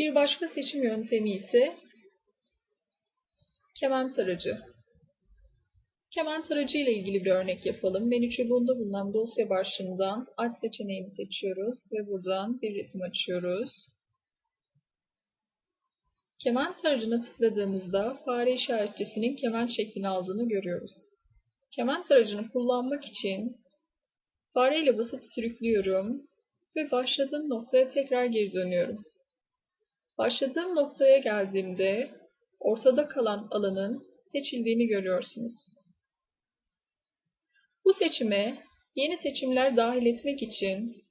Bir başka seçim yöntemi ise keman taracı. Keman taracı ile ilgili bir örnek yapalım. Menü çubuğunda bulunan dosya başlığından aç seçeneğini seçiyoruz ve buradan bir resim açıyoruz. Keman taracına tıkladığımızda fare işaretçisinin keman şeklini aldığını görüyoruz. Keman taracını kullanmak için fareyle basıp sürüklüyorum ve başladığım noktaya tekrar geri dönüyorum. Başladığım noktaya geldiğimde ortada kalan alanın seçildiğini görüyorsunuz. Bu seçime yeni seçimler dahil etmek için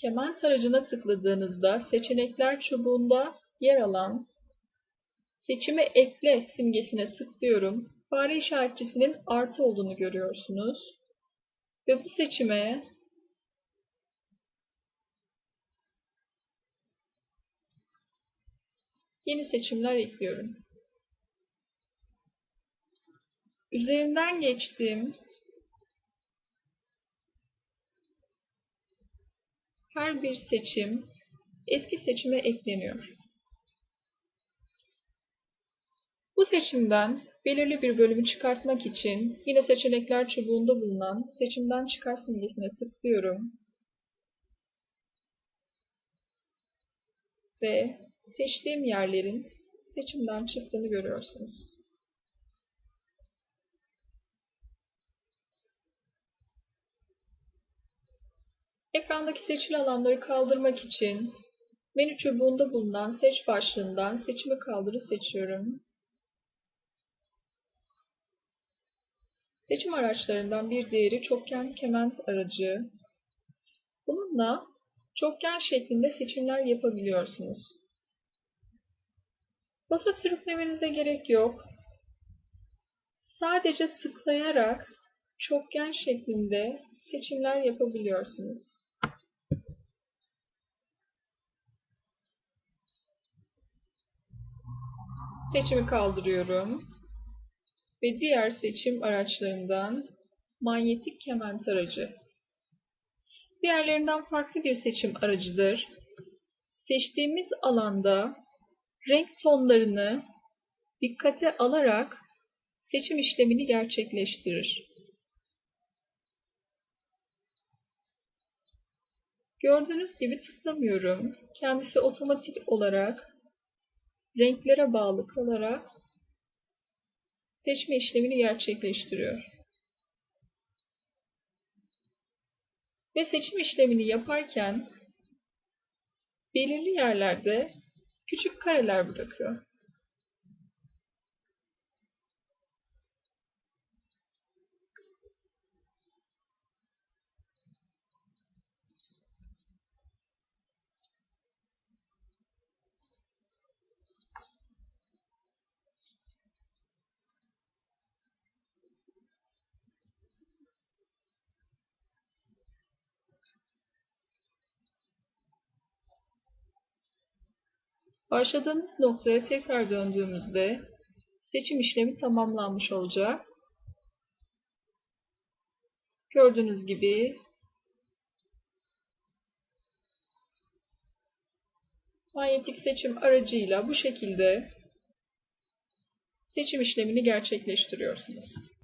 keman taracına tıkladığınızda seçenekler çubuğunda yer alan seçime ekle simgesine tıklıyorum. Fare işaretçisinin artı olduğunu görüyorsunuz. Ve bu seçime yeni seçimler ekliyorum. Üzerinden geçtiğim her bir seçim eski seçime ekleniyor. Bu seçimden belirli bir bölümü çıkartmak için yine seçenekler çubuğunda bulunan seçimden çıkar simgesine tıklıyorum. Ve seçtiğim yerlerin seçimden çıktığını görüyorsunuz. Ekrandaki seçili alanları kaldırmak için menü çubuğunda bulunan seç başlığından seçimi kaldırı seçiyorum. Seçim araçlarından bir diğeri çokgen kement aracı. Bununla çokgen şeklinde seçimler yapabiliyorsunuz. Basıp sürüklemenize gerek yok. Sadece tıklayarak çokgen şeklinde seçimler yapabiliyorsunuz. Seçimi kaldırıyorum ve diğer seçim araçlarından manyetik kement aracı. Diğerlerinden farklı bir seçim aracıdır. Seçtiğimiz alanda renk tonlarını dikkate alarak seçim işlemini gerçekleştirir. Gördüğünüz gibi tıklamıyorum. Kendisi otomatik olarak renklere bağlı kalarak seçme işlemini gerçekleştiriyor. Ve seçim işlemini yaparken belirli yerlerde küçük kareler bırakıyor. Başladığımız noktaya tekrar döndüğümüzde seçim işlemi tamamlanmış olacak. Gördüğünüz gibi manyetik seçim aracıyla bu şekilde seçim işlemini gerçekleştiriyorsunuz.